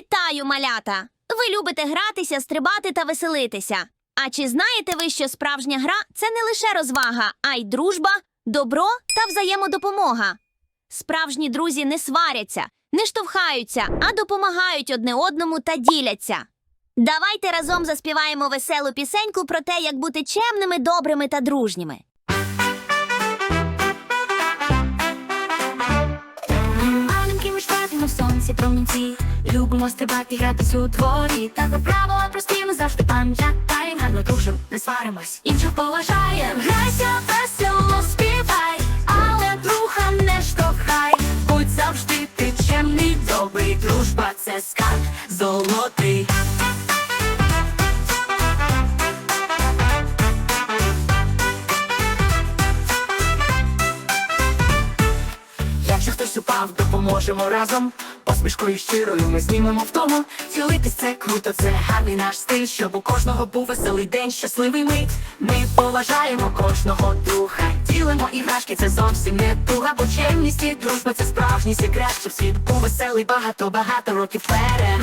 Вітаю, малята! Ви любите гратися, стрибати та веселитися. А чи знаєте ви, що справжня гра це не лише розвага, а й дружба, добро та взаємодопомога? Справжні друзі не сваряться, не штовхаються, а допомагають одне одному та діляться. Давайте разом заспіваємо веселу пісеньку про те, як бути чемними, добрими та дружніми. Сонці промінці Любимо стрибати, гратись у дворі. Та про правила прості ми завжди пам'ятаєм Гарно дружим, не сваримось, інших поважаєм. Грайся, весело співай, але друга не штовхай. Будь завжди ти чемний, добрий, дружба це скарб золотий. Якщо хтось упав, допоможемо разом. Посмішкою щирою ми знімемо втому. Цілитись це круто, це гарний наш стиль, щоб у кожного був веселий день, щасливий ми Ми поважаємо кожного духа. Ділимо іграшки, це зовсім не туга, бо чемність і дружба це справжній секрет, щоб світ був веселий багато-багато років вперед.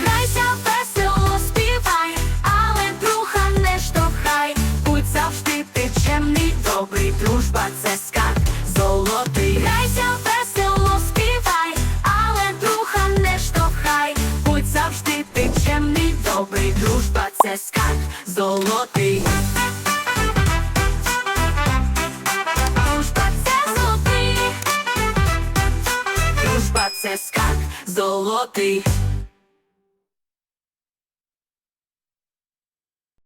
Дружба це скарб золотий. Дружба це золотий. Дружба це скарб золотий.